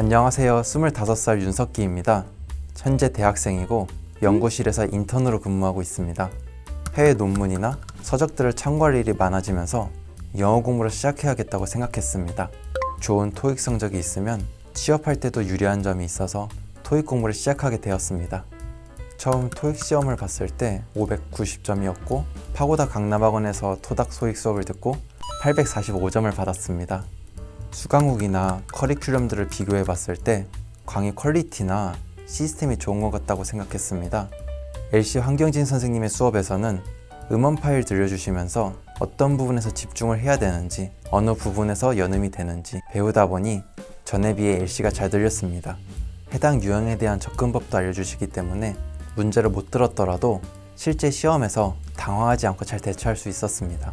안녕하세요. 25살 윤석기입니다. 현재 대학생이고 연구실에서 인턴으로 근무하고 있습니다. 해외 논문이나 서적들을 참고할 일이 많아지면서 영어 공부를 시작해야겠다고 생각했습니다. 좋은 토익 성적이 있으면 취업할 때도 유리한 점이 있어서 토익 공부를 시작하게 되었습니다. 처음 토익 시험을 봤을 때 590점이었고 파고다 강남학원에서 토닥 소익 수업을 듣고 845점을 받았습니다. 수강욱이나 커리큘럼들을 비교해 봤을 때 강의 퀄리티나 시스템이 좋은 것 같다고 생각했습니다. LC 황경진 선생님의 수업에서는 음원 파일 들려주시면서 어떤 부분에서 집중을 해야 되는지, 어느 부분에서 연음이 되는지 배우다 보니 전에 비해 LC가 잘 들렸습니다. 해당 유형에 대한 접근법도 알려주시기 때문에 문제를 못 들었더라도 실제 시험에서 당황하지 않고 잘 대처할 수 있었습니다.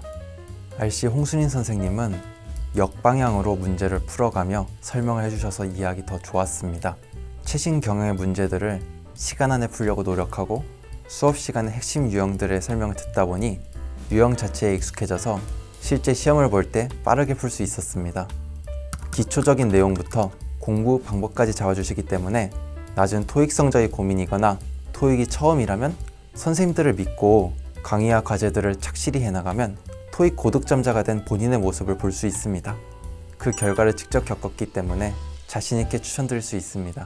RC 홍순인 선생님은 역방향으로 문제를 풀어가며 설명을 해주셔서 이해하기 더 좋았습니다. 최신 경영의 문제들을 시간 안에 풀려고 노력하고 수업 시간의 핵심 유형들의 설명을 듣다 보니 유형 자체에 익숙해져서 실제 시험을 볼 때 빠르게 풀 수 있었습니다. 기초적인 내용부터 공부 방법까지 잡아주시기 때문에 낮은 토익 성적이 고민이거나 토익이 처음이라면 선생님들을 믿고 강의와 과제들을 착실히 해나가면 토익 고득점자가 된 본인의 모습을 볼 수 있습니다. 그 결과를 직접 겪었기 때문에 자신있게 추천드릴 수 있습니다.